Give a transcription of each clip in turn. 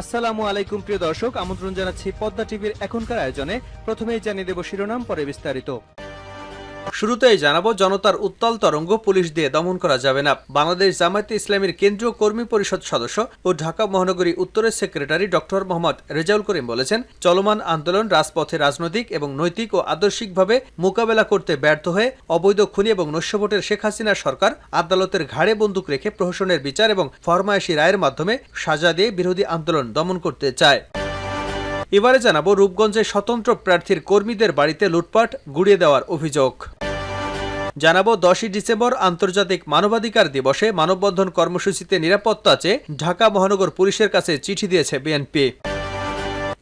আসসালামু আলাইকুম, প্রিয় দর্শক। আমন্ত্রণ জানাচ্ছি পদ্মা টিভির এখনকার আয়োজনে। প্রথমেই জানিয়ে দেব শিরোনাম, পরে বিস্তারিত। শুরুতেই জানাব, জনতার উত্তাল তরঙ্গ পুলিশ দিয়ে দমন করা যাবে না। বাংলাদেশ জামায়াতে ইসলামীর কেন্দ্রীয় কর্মী পরিষদ সদস্য ও ঢাকা মহানগরী উত্তরের সেক্রেটারি ডক্টর মোহাম্মদ রেজাউল করিম বলেছেন, চলমান আন্দোলন রাজপথে রাজনৈতিক এবং নৈতিক ও আদর্শিকভাবে মোকাবেলা করতে ব্যর্থ হয়ে অবৈধ খুনি এবং নৈশভোটের শেখ হাসিনা সরকার আদালতের ঘাড়ে বন্দুক রেখে প্রহসনের বিচার এবং ফরমায়েশি রায়ের মাধ্যমে সাজা দিয়ে বিরোধী আন্দোলন দমন করতে চায়। এবারে জানাব, রূপগঞ্জে স্বতন্ত্র প্রার্থীর কর্মীদের বাড়িতে লুটপাট, গুড়িয়ে দেওয়ার অভিযোগ। জানাব, দশই ডিসেম্বর আন্তর্জাতিক মানবাধিকার দিবসে মানববন্ধন কর্মসূচিতে নিরাপত্তা চেয়ে ঢাকা মহানগর পুলিশের কাছে চিঠি দিয়েছে বিএনপি।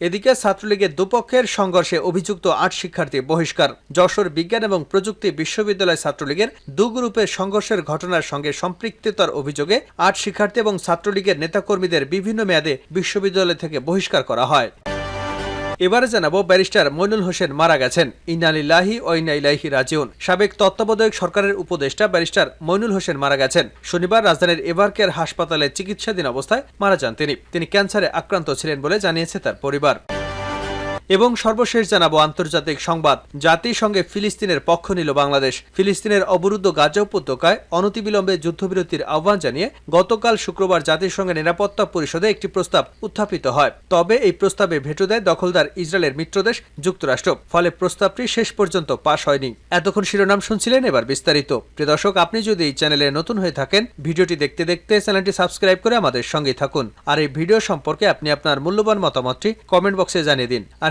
এদিকে ছাত্রলীগের দুপক্ষের সংঘর্ষে অভিযুক্ত আট শিক্ষার্থী বহিষ্কার। যশোর বিজ্ঞান এবং প্রযুক্তি বিশ্ববিদ্যালয় ছাত্রলীগের দু গ্রুপের সংঘর্ষের ঘটনার সঙ্গে সম্পৃক্ততার অভিযোগে আট শিক্ষার্থী এবং ছাত্রলীগের নেতাকর্মীদের বিভিন্ন মেয়াদে বিশ্ববিদ্যালয় থেকে বহিষ্কার করা হয়। এবারে জানাব ব্যারিস্টার মইনুল হোসেন মারা গেছেন। ইনালিল্লাহি ও ইনাইলাহি রাজিউন। সাবেক তত্ত্বাবধায়ক সরকারের উপদেষ্টা ব্যারিস্টার মইনুল হোসেন মারা গেছেন। শনিবার রাজধানীর এভারকেয়ার হাসপাতালে চিকিৎসাধীন অবস্থায় মারা যান তিনি। তিনি ক্যান্সারে আক্রান্ত ছিলেন বলে জানিয়েছে তার পরিবার। এবং সর্বশেষ জানাব আন্তর্জাতিক সংবাদ। জাতিসংঘে ফিলিস্তিনের পক্ষ নিল বাংলাদেশ। ফিলিস্তিনের অবরুদ্ধ গাজা উপত্যকায় অনতিবিলম্বে যুদ্ধবিরতির আহ্বান জানিয়ে গতকাল শুক্রবার জাতিসংঘের নিরাপত্তা পরিষদে একটি প্রস্তাব উত্থাপিত হয়। তবে এই প্রস্তাবে ভেটো দেয় দখলদার ইসরায়েলের মিত্রদেশ যুক্তরাষ্ট্র। ফলে প্রস্তাবটি শেষ পর্যন্ত পাশ হয়নি। এতক্ষণ শিরোনাম শুনছিলেন এবার বিস্তারিত। প্রিয় দর্শক, আপনি যদি এই চ্যানেলে নতুন হয়ে থাকেন, ভিডিওটি দেখতে দেখতে চ্যানেলটি সাবস্ক্রাইব করে আমাদের সঙ্গে থাকুন। আর এই ভিডিও সম্পর্কে আপনি আপনার মূল্যবান মতামতটি কমেন্ট বক্সে জানিয়ে দিন। আর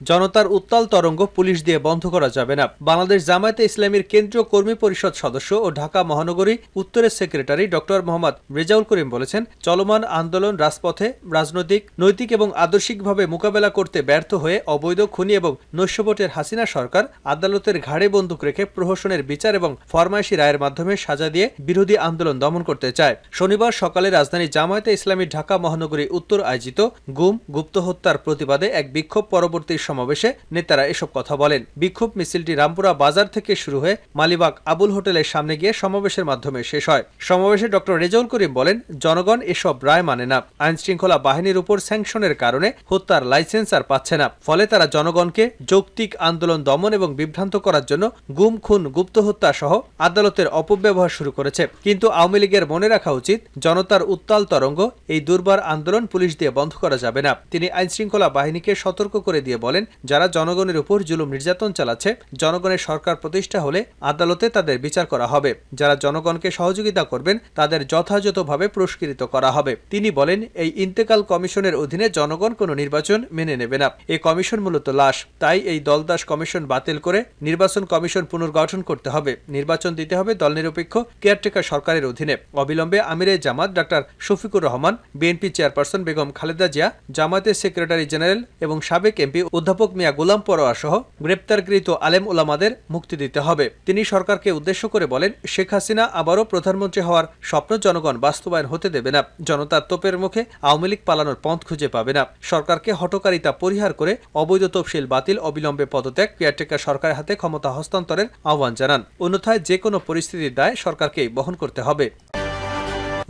জনতার উত্তাল তরঙ্গ পুলিশ দিয়ে বন্ধ করা যাবে না। বাংলাদেশ জামায়াতে ইসলামীর কেন্দ্রীয় কর্মী পরিষদ সদস্য ও ঢাকা মহানগরী উত্তরের সেক্রেটারি ডক্টর মোহাম্মদ রেজাউল করিম বলেছেন, চলমান আন্দোলন রাজপথে রাজনৈতিক, নৈতিক এবং আদর্শিকভাবে মোকাবেলা করতে ব্যর্থ হয়ে অবৈধ খুনি এবং নৈশভোটের হাসিনা সরকার আদালতের ঘাড়ে বন্দুক রেখে প্রহসনের বিচার এবং ফরমাইশি রায়ের মাধ্যমে সাজা দিয়ে বিরোধী আন্দোলন দমন করতে চায়। শনিবার সকালে রাজধানী জামায়াতে ইসলামী ঢাকা মহানগরী উত্তর আয়োজিত গুম, গুপ্ত হত্যার প্রতিবাদে এক বিক্ষোভ পরবর্তী সমাবেশে নেতারা এসব কথা বলেন। বিক্ষোভ মিছিলটি রামপুরা বাজার থেকে শুরু হয়ে মালিবাগ আবুল হোটেলের সামনে গিয়ে সমাবেশের মাধ্যমে শেষ হয়। সমাবেশে ডক্টর রেজাউল করিম বলেন, জনগণ এসব রায় মানে না। আইন শৃঙ্খলা বাহিনীর উপর স্যাংশনের কারণে হত্যার লাইসেন্স আর পাচ্ছে না। ফলে তারা জনগণকে যৌক্তিক আন্দোলন, দমন এবং বিভ্রান্ত করার জন্য গুম, খুন, গুপ্ত হত্যা সহ আদালতের অপব্যবহার শুরু করেছে। কিন্তু আওয়ামী লীগের মনে রাখা উচিত, জনতার উত্তাল তরঙ্গ এই দুর্বার আন্দোলন পুলিশ দিয়ে বন্ধ করা যাবে না। তিনি আইন শৃঙ্খলা বাহিনীকে সতর্ক করে দিয়ে বলেন যারা জনগণের উপর জুলুম নির্যাতন চালাচ্ছে, জনগণের সরকার প্রতিষ্ঠা হলে আদালতে তাদের বিচার করা হবে। যারা জনগণকে সহযোগিতা করবেন, তাদের যথাযথভাবে পুরস্কৃত করা হবে। তিনি বলেন, এই ইন্তেকাল কমিশনের অধীনে জনগণ কোনো নির্বাচন মেনে নেবে না। এই কমিশন মূলত লাশ। তাই এই দলদাস কমিশন বাতিল করে নির্বাচন কমিশন পুনর্গঠন করতে হবে। নির্বাচন দিতে হবে দল নিরপেক্ষ কেয়ারটেকার সরকারের অধীনে। অবিলম্বে আমিরে Jamaat doctor Shafiqur Rahman, BNP chairperson Begum Khaleda Zia জামাতের সেক্রেটারি জেনারেল এবং সাবেক এমপি অধ্যাপক মিয়া গোলাম পরোয়া সহ গ্রেপ্তারকৃত আলেম ওলামাদের মুক্তি দিতে হবে। তিনি সরকারকে উদ্দেশ্য করে বলেন, শেখ হাসিনা আবারও প্রধানমন্ত্রী হওয়ার স্বপ্ন জনগণ বাস্তবায়ন হতে দেবে না। জনতার তোপের মুখে আওয়ামী লীগ পালানোর পথ খুঁজে পাবে না। সরকারকে হটকারিতা পরিহার করে অবৈধ তফসিল বাতিল অবিলম্বে পদত্যাগ কেয়ারটেকার সরকারের হাতে ক্ষমতা হস্তান্তরের আহ্বান জানান। অন্যথায় যে কোনো পরিস্থিতির দায় সরকারকেই বহন করতে হবে।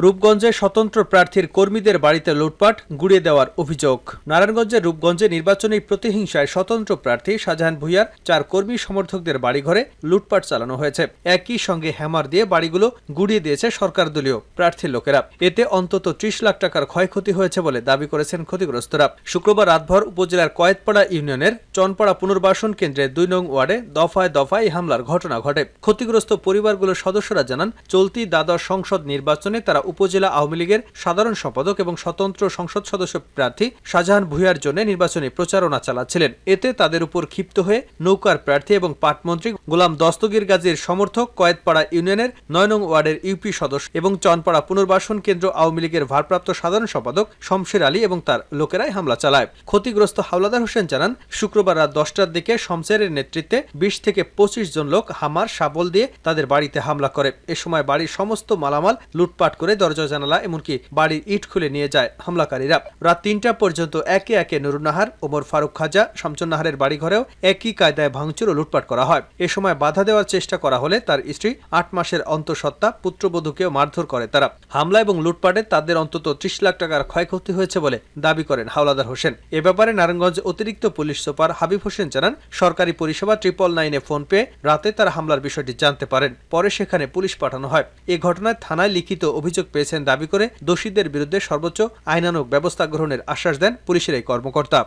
রূপগঞ্জে স্বতন্ত্র প্রার্থীর কর্মীদের বাড়িতে লুটপাট, গুড়িয়ে দেওয়ার অভিযোগ। নারায়ণগঞ্জের রূপগঞ্জে নির্বাচনী প্রতিহিংসায় স্বতন্ত্র প্রার্থী শাহজাহান ভুইয়ার চার কর্মী সমর্থকদের বাড়িঘরে লুটপাট চালানো হয়েছে। একই সঙ্গে হ্যামার দিয়ে বাড়িগুলো গুড়িয়ে দিয়েছে সরকার দলীয় প্রার্থীর লোকেরা। এতে অন্তত ত্রিশ লাখ টাকার ক্ষয়ক্ষতি হয়েছে বলে দাবি করেছেন ক্ষতিগ্রস্তরা। শুক্রবার রাতভর উপজেলার কয়েতপাড়া ইউনিয়নের চনপাড়া পুনর্বাসন কেন্দ্রে দুই নং ওয়ার্ডে দফায় দফায় হামলার ঘটনা ঘটে। ক্ষতিগ্রস্ত পরিবারগুলোর সদস্যরা জানান, চলতি দ্বাদশ সংসদ নির্বাচনে তারা উপজেলা আওয়ামী লীগের সাধারণ সম্পাদক এবং স্বতন্ত্র সংসদ সদস্য প্রার্থী শাহজাহান ভুইয়ার জন্য নির্বাচনী প্রচারণা চালাচ্ছিলেন। এতে তাদের উপর ক্ষিপ্ত হয়ে নৌকার প্রার্থী এবং পাটমন্ত্রী গোলাম দস্তগীর গাজীর সমর্থক কয়েতপাড়া ইউনিয়নের নয় নং ওয়ার্ডের ইউপি সদস্য এবং চনপাড়া পুনর্বাসন কেন্দ্র আওয়ামী লীগের ভারপ্রাপ্ত সাধারণ সম্পাদক শমশের আলী এবং তার লোকেরাই হামলা চালায়। ক্ষতিগ্রস্ত হাওলাদার হোসেন জানান, শুক্রবার রাত দশটার দিকে শমশেরের নেতৃত্বে বিশ থেকে পঁচিশ জন লোক হামার শাবল দিয়ে তাদের বাড়িতে হামলা করে। এ সময় বাড়ির সমস্ত মালামাল লুটপাট করে দরজা জানালা এমনকি বাড়ির ইট খুলে নিয়ে যায় হামলাকারীরা। রাত তিনটা পর্যন্ত একে একে নুরুন্নাহার ওমর ফারুক খাজা, শামসুন নাহারের বাড়িঘরেও একই কায়দায় ভাঙচুর ও লুটপাট করা হয়। এ সময় বাধা দেওয়ার চেষ্টা করা হলে তার স্ত্রী, আট মাসের অন্তঃসত্ত্বা, পুত্রবধূকেও মারধর করে তারা। হামলা এবং লুটপাটে তাদের অন্তত ত্রিশ লাখ টাকার ক্ষয়ক্ষতি হয়েছে বলে দাবি করেন হাওলাদার হোসেন। এ ব্যাপারে নারায়ণগঞ্জ অতিরিক্ত পুলিশ সুপার হাবিব হোসেন জানান, সরকারি পরিষেবা ট্রিপল নাইনে ফোন পেয়ে রাতে তারা হামলার বিষয়টি জানতে পারেন, পরে সেখানে পুলিশ পাঠানো হয়। এ ঘটনায় থানায় লিখিত অভিযোগ পেয়েছেন দাবি করে দোষীদের বিরুদ্ধে সর্বোচ্চ আইনানুগ ব্যবস্থা গ্রহণের আশ্বাস দেন পুলিশের এই কর্মকর্তা।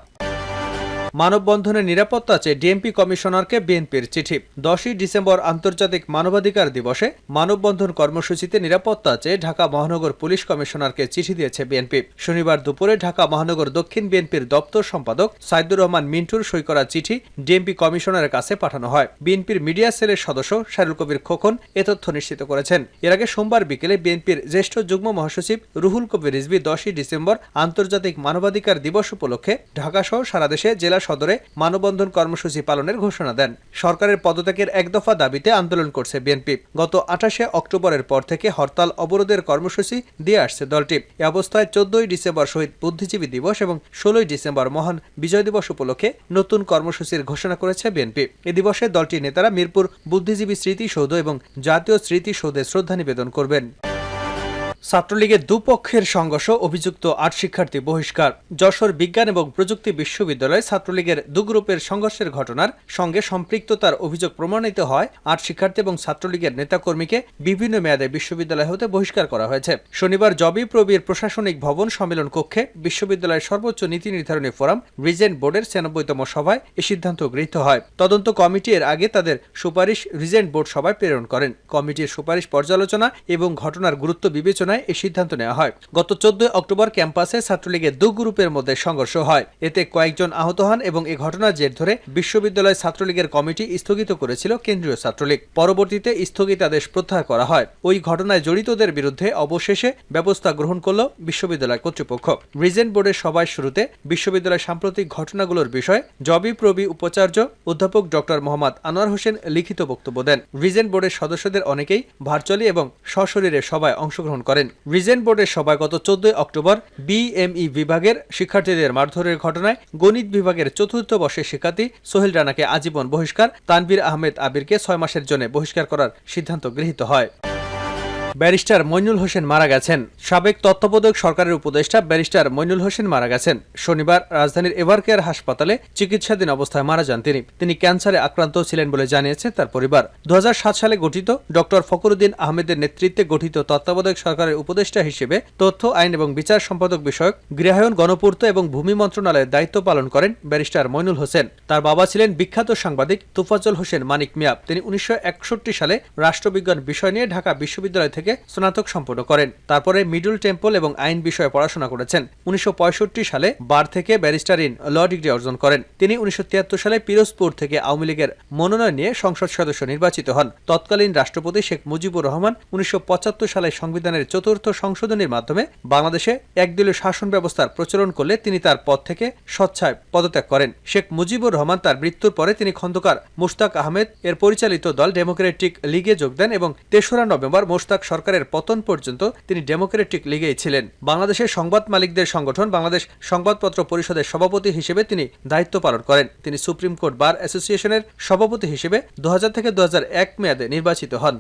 মানববন্ধনের নিরাপত্তা চেয়ে ডিএমপি কমিশনারকে বিএনপির চিঠি। দশই ডিসেম্বর আন্তর্জাতিক মানবাধিকার দিবসে মানববন্ধন কর্মসূচিতে নিরাপত্তা চেয়ে ঢাকা মহানগর পুলিশ কমিশনারকে চিঠি দিয়েছে বিএনপি। শনিবার দুপুরে ঢাকা মহানগর দক্ষিণ বিএনপির দপ্তর সম্পাদক সাইদুর রহমান মিন্টুর সই করা চিঠি ডিএমপি কমিশনারের কাছে পাঠানো হয়। বিএনপির মিডিয়া সেলের সদস্য শারুল কবির খোকন এ তথ্য নিশ্চিত করেছেন। এর আগে সোমবার বিকেলে বিএনপির জ্যেষ্ঠ যুগ্ম মহাসচিব রুহুল কবির রিজভি দশই ডিসেম্বর আন্তর্জাতিক মানবাধিকার দিবস উপলক্ষে ঢাকাসহ সারা দেশে জেলা সদরে মানববন্ধন কর্মসূচি পালনের ঘোষণা দেন। সরকারের পদত্যাগের এক দফা দাবিতে আন্দোলন করছে বিএনপি। গত আঠাশে অক্টোবরের পর থেকে হরতাল অবরোধের কর্মসূচি দিয়ে আসছে দলটি। এ অবস্থায় চোদ্দই ডিসেম্বর শহীদ বুদ্ধিজীবী দিবস এবং ষোলোই ডিসেম্বর মহান বিজয় দিবস উপলক্ষে নতুন কর্মসূচির ঘোষণা করেছে বিএনপি। এ দিবসে দলটির নেতারা মিরপুর বুদ্ধিজীবী স্মৃতিসৌধ এবং জাতীয় স্মৃতিসৌধে শ্রদ্ধা নিবেদন করবেন। ছাত্রলীগের দুপক্ষের সংঘর্ষ, অভিযুক্ত আট শিক্ষার্থী বহিষ্কার। যশোর বিজ্ঞান এবং প্রযুক্তি বিশ্ববিদ্যালয়ে ছাত্রলীগের দু গ্রুপের সংঘর্ষের ঘটনার সঙ্গে সম্পৃক্ততার অভিযোগ প্রমাণিত হয়। আট শিক্ষার্থী এবং ছাত্রলীগের নেতাকর্মীকে বিভিন্ন মেয়াদে বিশ্ববিদ্যালয় হতে বহিষ্কার করা হয়েছে। শনিবার জবি প্রবীর প্রশাসনিক ভবন সম্মেলন কক্ষে বিশ্ববিদ্যালয়ের সর্বোচ্চ নীতি নির্ধারণী ফোরাম রিজেন্ট বোর্ডের ছিয়ানব্বইতম সভায় এ সিদ্ধান্ত গৃহীত হয়। তদন্ত কমিটি এর আগে তাদের সুপারিশ রিজেন্ট বোর্ড সভায় প্রেরণ করেন। কমিটির সুপারিশ পর্যালোচনা এবং ঘটনার গুরুত্ব বিবেচনায় এই সিদ্ধান্ত নেওয়া হয়। গত চোদ্দই অক্টোবর ক্যাম্পাসে ছাত্রলীগের দু গ্রুপের মধ্যে সংঘর্ষ হয়। এতে কয়েকজন আহত হন এবং এ ঘটনার জের ধরে বিশ্ববিদ্যালয় ছাত্রলীগের কমিটি স্থগিত করেছিল কেন্দ্রীয় ছাত্রলীগ। পরবর্তীতে স্থগিতাদেশ প্রত্যাহার করা হয়। ওই ঘটনায় জড়িতদের বিরুদ্ধে অবশেষে ব্যবস্থা গ্রহণ করল বিশ্ববিদ্যালয় কর্তৃপক্ষ। রিজেন্ট বোর্ডের সভায় শুরুতে বিশ্ববিদ্যালয়ের সাম্প্রতিক ঘটনাগুলোর বিষয়ে জবি প্রবি উপাচার্য অধ্যাপক ডক্টর মোহাম্মদ আনোয়ার হোসেন লিখিত বক্তব্য দেন। রিজেন্ট বোর্ডের সদস্যদের অনেকেই ভার্চুয়ালি এবং সশরীরে সভায় অংশগ্রহণ করেন। রিজেন্ট বোর্ডের সভায় গত চোদ্দই অক্টোবর বিএমই বিভাগের শিক্ষার্থীদের মারধরের ঘটনায় গণিত বিভাগের চতুর্থ বর্ষের শিক্ষার্থী সোহেল রানাকে আজীবন বহিষ্কার। তানভীর আহমেদ আবিরকে ছয় মাসের জন্য বহিষ্কার করার সিদ্ধান্ত গৃহীত হয়। ব্যারিস্টার মইনুল হোসেন মারা গেছেন। সাবেক তত্ত্বাবধায়ক সরকারের উপদেষ্টা ব্যারিস্টার মইনুল হোসেন মারা গেছেন। শনিবার রাজধানীর এভারকেয়ার হাসপাতালে চিকিৎসাধীন অবস্থায় মারা যান তিনি। তিনি ক্যান্সারে আক্রান্ত ছিলেন বলে জানিয়েছে তার পরিবার। দু হাজার সাত সালে গঠিত ডক্টর ফখরুদ্দিন আহমেদের নেতৃত্বে গঠিত তত্ত্বাবধায়ক সরকারের উপদেষ্টা হিসেবে তথ্য, আইন এবং বিচার সম্পাদক বিষয়ক গৃহায়ন, গণপূর্ত এবং ভূমি মন্ত্রণালয়ের দায়িত্ব পালন করেন ব্যারিস্টার মইনুল হোসেন। তার বাবা ছিলেন বিখ্যাত সাংবাদিক তুফাজল হোসেন মানিক মিয়া। তিনি উনিশশো একষট্টি সালে রাষ্ট্রবিজ্ঞান বিষয় নিয়ে ঢাকা বিশ্ববিদ্যালয় থেকে স্নাতক সম্পন্ন করেন। তারপরে মিডল টেম্পল এবং আইন বিষয়ে পড়াশোনা করেছেন। উনিশশো সালে বার থেকে ব্যারিস্টার ইন ল ডিগ্রি অর্জন করেন। তিনি উনিশশো সালে পিরোজপুর থেকে আওয়ামী লীগের মনোনয়ন নিয়ে সংসদ সদস্য নির্বাচিত হন। তৎকালীন রাষ্ট্রপতি শেখ মুজিবুর রহমান উনিশশো সালে সংবিধানের চতুর্থ সংশোধনীর মাধ্যমে বাংলাদেশে একদলীয় শাসন ব্যবস্থার প্রচলন করলে তিনি তার পদ থেকে স্বচ্ছায় পদত্যাগ করেন। শেখ মুজিবুর রহমান তার মৃত্যুর পরে তিনি খন্দকার মুশতাক আহমেদ এর পরিচালিত দল ডেমোক্রেটিক লিগে যোগ দেন এবং তেসরা নভেম্বর মোশতাক সরকারের পতন পর্যন্ত তিনি ডেমোক্রেটিক লিগেই ছিলেন। বাংলাদেশের সংবাদ মালিকদের সংগঠন বাংলাদেশ সংবাদপত্র পরিষদের সভাপতি হিসেবে তিনি দায়িত্ব পালন করেন। তিনি সুপ্রিম কোর্ট বার অ্যাসোসিয়েশনের সভাপতি হিসেবে দু থেকে দুহাজার এক মেয়াদে নির্বাচিত হন।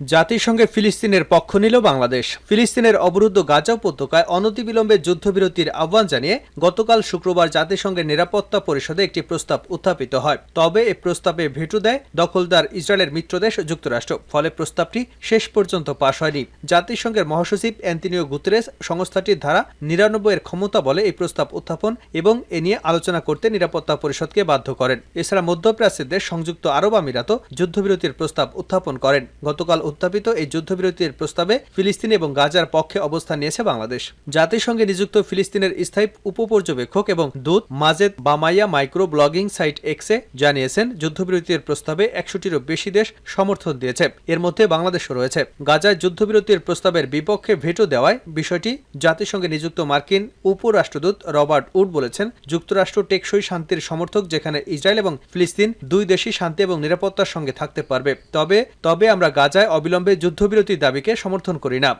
জাতিসংঘে ফিলিস্তিনের পক্ষ নিল বাংলাদেশ। ফিলিস্তিনের অবরুদ্ধ গাজা উপত্যকায় অনতিবিলম্বে যুদ্ধবিরতির আহ্বান জানিয়ে গতকাল শুক্রবার জাতিসংঘের নিরাপত্তা পরিষদে একটি প্রস্তাব উত্থাপিত হয়। তবে এ প্রস্তাবে ভেটো দেয় দখলদার ইসরায়েলের মিত্রদেশ যুক্তরাষ্ট্র। ফলে প্রস্তাবটি শেষ পর্যন্ত পাশ হয়নি। জাতিসংঘের মহাসচিব অ্যান্টনিও গুতরেস সংস্থাটির ধারা নিরানব্বই এর ক্ষমতা বলে এই প্রস্তাব উত্থাপন এবং এ নিয়ে আলোচনা করতে নিরাপত্তা পরিষদকে বাধ্য করেন। এছাড়া মধ্যপ্রাচ্যের দেশ সংযুক্ত আরব আমিরাতও যুদ্ধবিরতির প্রস্তাব উত্থাপন করেন। গতকাল উত্থাপিত এই যুদ্ধবিরতির প্রস্তাবে ফিলিস্তিন এবং গাজার পক্ষে অবস্থান নিয়েছে বাংলাদেশ। জাতিসংঘে নিযুক্ত ফিলিস্তিনের স্থায়ী উপপর্যবেক্ষক এবং দূত Majed Bamya micro blogging site এক্সে জানিয়েছেন, যুদ্ধবিরতির প্রস্তাবে একশোটিরও বেশি দেশ সমর্থন দিয়েছে। এর মধ্যে বাংলাদেশও রয়েছে। গাজায় যুদ্ধবিরতির প্রস্তাবের বিপক্ষে ভেটো দেওয়ায় বিষয়টি জাতিসংঘে নিযুক্ত মার্কিন উপরাষ্ট্রদূত রবার্ট উড বলেছেন, যুক্তরাষ্ট্র টেকসই শান্তির সমর্থক যেখানে ইসরায়েল এবং ফিলিস্তিন দুই দেশই শান্তি এবং নিরাপত্তার সঙ্গে থাকতে পারবে। তবে তবে আমরা গাজায় অবিলম্বে যুদ্ধবিরতির দাবিকে সমর্থন করি না।